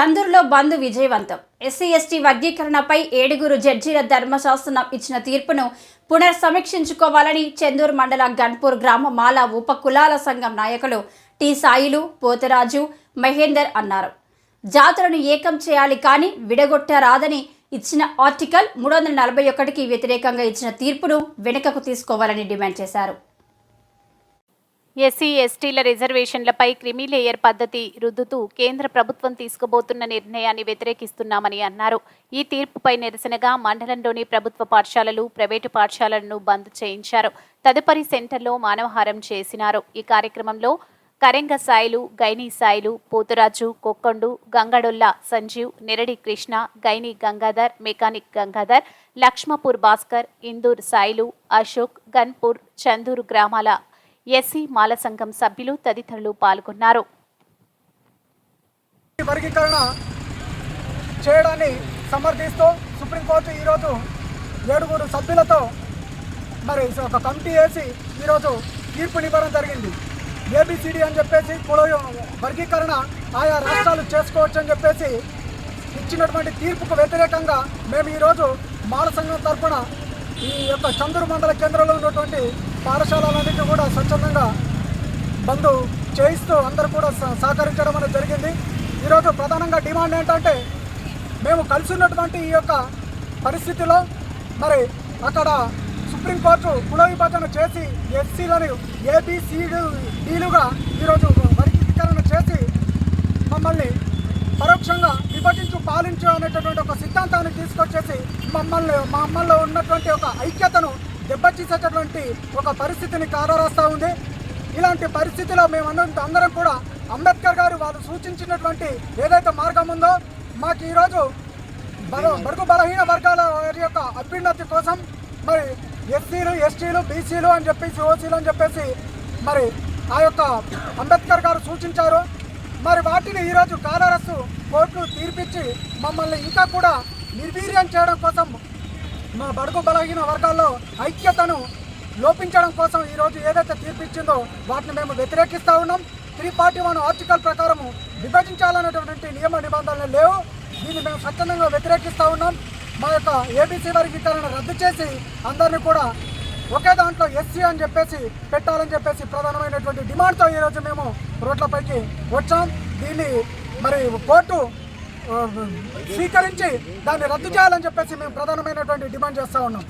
చందూరులో బంద్ విజయవంతం. SC ST వర్గీకరణపై ఏడుగురు జడ్జీల ధర్మశాస్త్రం ఇచ్చిన తీర్పును పునర్సమీక్షించుకోవాలని చందూరు మండల గన్పూర్ గ్రామ మాల ఉప కులాల సంఘం నాయకులు టి సాయిలు పోతరాజు మహేందర్ అన్నారు. జాతులను ఏకం చేయాలి కానీ విడగొట్టరాదని ఇచ్చిన ఆర్టికల్ మూడు వందల నలభై ఒకటికి వ్యతిరేకంగా ఇచ్చిన తీర్పును వెనుకకు తీసుకోవాలని డిమాండ్ చేశారు. ఎస్సీ ఎస్టీల రిజర్వేషన్లపై క్రిమిలేయర్ పద్ధతి రుద్దుతూ కేంద్ర ప్రభుత్వం తీసుకుబోతున్న నిర్ణయాన్ని వ్యతిరేకిస్తున్నామని అన్నారు. ఈ తీర్పుపై నిరసనగా మండలంలోని ప్రభుత్వ పాఠశాలలు ప్రైవేటు పాఠశాలలను బంద్ చేయించారు. తదుపరి సెంటర్లో మానవహారం చేసినారు. ఈ కార్యక్రమంలో కరెంగ సాయిలు గైనీ సాయిలు పోతురాజు కొక్కండు గంగడొల్ల సంజీవ్ నిరడి కృష్ణ గైని గంగాధర్ మెకానిక్ గంగాధర్ లక్ష్మపూర్ భాస్కర్ ఇందూర్ సాయిలు అశోక్ గన్పూర్ చందూరు గ్రామాల ఎస్సీ మాల సంఘం సభ్యులు తదితరులు పాల్గొన్నారు. వర్గీకరణ చేయడాన్ని సమర్థిస్తూ సుప్రీంకోర్టు ఈరోజు ఏడుగురు సభ్యులతో మరి ఒక కమిటీ వేసి ఈరోజు తీర్పునివ్వడం జరిగింది. ఏబిసిడి అని చెప్పేసి కుల వర్గీకరణ ఆయా రాష్ట్రాలు చేసుకోవచ్చు అని చెప్పేసి ఇచ్చినటువంటి తీర్పుకు వ్యతిరేకంగా మేము ఈరోజు మాల సంఘం తరఫున ఈ యొక్క చంద్రుడు మండల కేంద్రంలో ఉన్నటువంటి పాఠశాలలన్నింటినీ కూడా స్వచ్ఛందంగా బంద్ చేయిస్తూ అందరూ కూడా సహకరించడం అనేది జరిగింది. ఈరోజు ప్రధానంగా డిమాండ్ ఏంటంటే మేము కలిసి ఉన్నటువంటి ఈ యొక్క పరిస్థితిలో మరి అక్కడ సుప్రీంకోర్టు కుల విభజన చేసి ఎస్సీలను ఏబిసిడీలుగా ఈరోజు వర్గీకరణ చేసి మమ్మల్ని పరోక్షంగా విభజించు పాలించు అనేటటువంటి ఒక సిద్ధాంతాన్ని తీసుకొచ్చేసి మమ్మల్ని మమ్మల్ని ఉన్నటువంటి ఒక ఐక్యతను దెబ్బతీసేటటువంటి ఒక పరిస్థితిని కారరాస్తూ ఉంది. ఇలాంటి పరిస్థితిలో మేము అందరం అందరం కూడా అంబేద్కర్ గారు వాళ్ళు సూచించినటువంటి ఏదైతే మార్గం ఉందో మాకు ఈరోజు బల బడుగు బలహీన వర్గాల వారి యొక్క అభ్యున్నతి కోసం మరి ఎస్సీలు ఎస్టీలు బీసీలు అని చెప్పేసి ఓసీలు అని చెప్పేసి మరి ఆ యొక్క అంబేద్కర్ గారు సూచించారు. మరి వాటిని ఈరోజు కాలరస్సు కోర్టు తీర్పిచ్చి మమ్మల్ని ఇంకా కూడా నిర్వీర్యం చేయడం కోసం మా బడుగు బలహీన వర్గాల్లో ఐక్యతను లోపించడం కోసం ఈరోజు ఏదైతే తీర్పిచ్చిందో వాటిని మేము వ్యతిరేకిస్తూ ఉన్నాం. త్రీ పార్టీ వన్ ఆర్టికల్ ప్రకారము విభజించాలనేటువంటి నియమ నిబంధనలు లేవు. దీన్ని మేము స్వచ్ఛందంగా వ్యతిరేకిస్తూ ఉన్నాం. మా యొక్క ఏబీసీ వర్గీకరణ రద్దు చేసి అందరినీ కూడా ఒకే దాంట్లో ఎస్సీ అని చెప్పేసి పెట్టాలని చెప్పేసి ప్రధానమైనటువంటి డిమాండ్తో ఈరోజు మేము రోడ్లపైకి వచ్చాం. దీన్ని మరి కోర్టు స్వీకరించి దాన్ని రద్దు చేయాలని చెప్పేసి మేము ప్రధానమైనటువంటి డిమాండ్ చేస్తా ఉన్నాం.